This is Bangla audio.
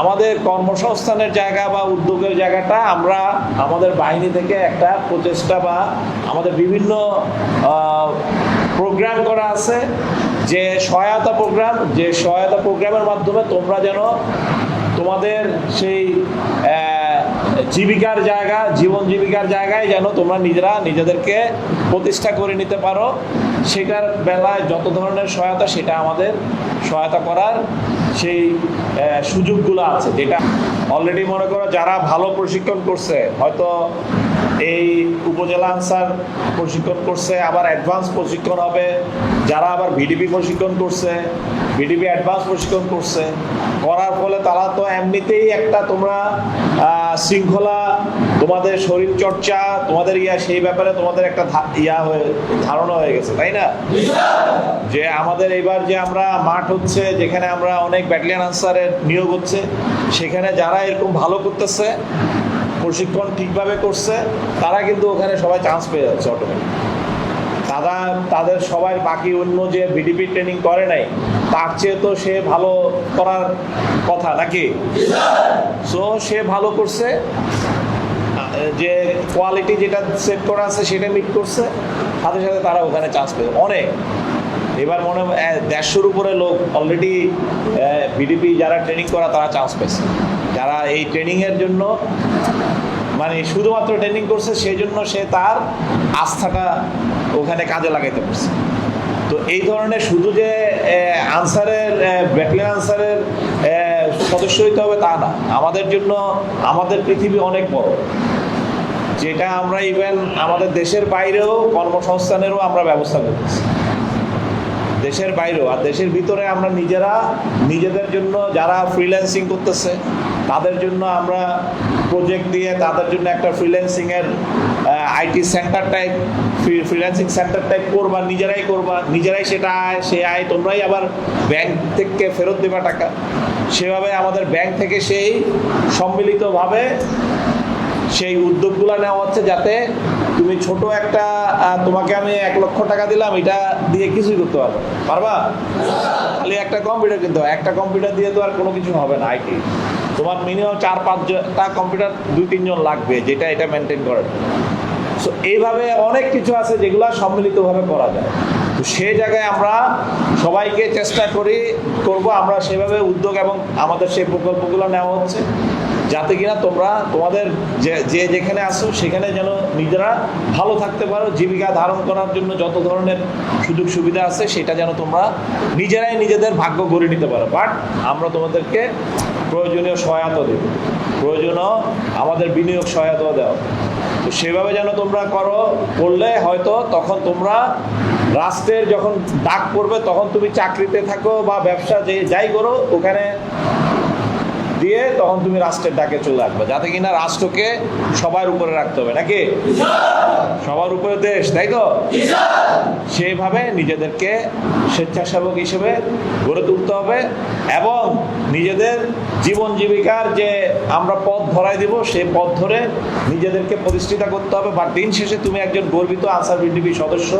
আমাদের কর্মসংস্থানের জায়গা বা উদ্যোগের জায়গাটা আমরা আমাদের বাহিনী থেকে একটা প্রচেষ্টা বা আমাদের বিভিন্ন প্রোগ্রাম করা আছে যে সহায়তা প্রোগ্রাম, যে সহায়তা প্রোগ্রামের মাধ্যমে তোমরা যেন তোমাদের সেই জীবিকার জায়গা, জীবন জীবিকার জায়গায় যেন তোমরা নিজেরা নিজেদেরকে প্রতিষ্ঠা করে নিতে পারো। সেটার বেলায় যত ধরনের সহায়তা, সেটা আমাদের সহায়তা করার সেই সুযোগগুলো আছে যেটা অলরেডি মনে করো যারা ভালো প্রশিক্ষণ করছে, হয়তো এই উপজেলা আনসার প্রশিক্ষণ করছে, আবার অ্যাডভান্স প্রশিক্ষণ হবে যারা আবার ভিডিপি প্রশিক্ষণ করছে ভিডিপি অ্যাডভান্স প্রশিক্ষণ করছে, করার ফলে তারা তো এমনিতেই একটা তোমরা শৃঙ্খলা, তোমাদের শরীর চর্চা, তোমাদের ইয়া, সেই ব্যাপারে তোমাদের একটা ইয়া হয়ে, ধারণা হয়ে গেছে, তাই না? যে আমাদের এবার যে আমরা মাঠ হচ্ছে, যেখানে আমরা অনেক ব্যাটালিয়ান আনসারের নিয়োগ হচ্ছে, সেখানে যারা এরকম ভালো করতেছে, প্রশিক্ষণ ঠিকভাবে করছে, তারা কিন্তু ওখানে সবাই চান্স পেয়ে যাচ্ছে অটোমেটিক তারা তাদের সবাই বাকি অন্য যে ভিডিপি ট্রেনিং করে নাই, তার চেয়ে তো সে ভালো করার কথা নাকি? সো সে ভালো করছে। যে কোয়ালিটি যেটা সেট করা আছে, সেটা মিট করছে। সাথে সাথে তারা ওখানে চান্স পেয়েছে অনেক। এবার মনে হয় দেড়শোর উপরে লোক অলরেডি ভিডিপি যারা ট্রেনিং করা, তারা চান্স পেয়েছে। যারা এই ট্রেনিংয়ের জন্য মানে শুধুমাত্র ট্রেনিং করছে সেই জন্য সে তার আস্থাটা ওখানে কাজে লাগাইতে পারছে। তো এই ধরনের শুধু যে আনসারের ব্যাটলিয়ান আনসারের সদস্য হইতে হবে তা না। আমাদের জন্য, আমাদের পৃথিবী অনেক বড়। যেটা আমরা ইভেন আমাদের দেশের বাইরেও কর্মসংস্থানেরও আমরা ব্যবস্থা করতেছি। দেশের বাইরেও, আর দেশের ভিতরে আমরা নিজেরা, নিজেদের জন্য যারা ফ্রিল্যান্সিং করতেছে তাদের জন্য আমরা প্রজেক্ট দিয়ে তাদের জন্য একটা ফ্রিল্যান্সিং এর IT centre type freelancing centre type করবা, নিজেরাই করবা, নিজেরাই সেটা আয়, সে আয়, তোমরাই আবার ব্যাংক থেকে ফেরত দেবা টাকা। সেভাবে আমাদের ব্যাংক থেকে সেই সম্মিলিতভাবে সেই উদ্যোগগুলো নেওয়া হচ্ছে যাতে তুমি ছোট একটা তোমাকে আমি এক লক্ষ টাকা দিলাম, এটা দিয়ে কিছুই করতে পারবে পারবা? খালি একটা কম্পিউটার কিনতে একটা কম্পিউটার দিয়ে তো আর কোনো কিছু হবে না আইটি তোমার মিনিমাম চার, পাঁচটা কম্পিউটার দুই, তিনজন লাগবে, যেটা এটা মেনটেন করে। সো এইভাবে অনেক কিছু আছে যেগুলো সম্মিলিতভাবে করা যায়। তো সেই জায়গায় আমরা সবাইকে চেষ্টা করি, করব, আমরা সেভাবে উদ্যোগ এবং আমাদের সেই প্রকল্পগুলো নেওয়া হচ্ছে, যাতে কিনা তোমরা, তোমাদের যে যেখানে আসো সেখানে যেন নিজেরা ভালো থাকতে পারো, জীবিকা ধারণ করার জন্য যত ধরনের সুযোগ সুবিধা আছে, সেটা যেন তোমরা নিজেরাই নিজেদের ভাগ্য গড়ে নিতে পারো। বাট আমরা তোমাদেরকে প্রয়োজনীয় সহায়তা দেবে। প্রয়োজনও আমাদের বিনিয়োগ সহায়তা দেওয়া। তো সেভাবে যেন তোমরা করো, করলে হয়তো তখন তোমরা রাষ্ট্রের যখন ডাক পড়বে, তখন তুমি চাকরিতে থাকো বা ব্যবসা যে যাই করো, ওখানে দিয়ে তখন তুমি রাষ্ট্রের ডাকে চলে আসবে। যাতে কিনা রাষ্ট্রকে সবার উপরে রাখতে হবে, নাকি? সবার উপরে দেশ, তাই তো? সেইভাবে নিজেদেরকে স্বেচ্ছাসেবক হিসেবে গড়ে তুলতে হবে এবং নিজেদের জীবন জীবিকার যে আমরা পথ ধরাই দিব, সেই পথ ধরে নিজেদেরকে প্রতিষ্ঠিত করতে হবে। বা দিন শেষে তুমি একজন গর্বিত আনসার বিডিপি সদস্য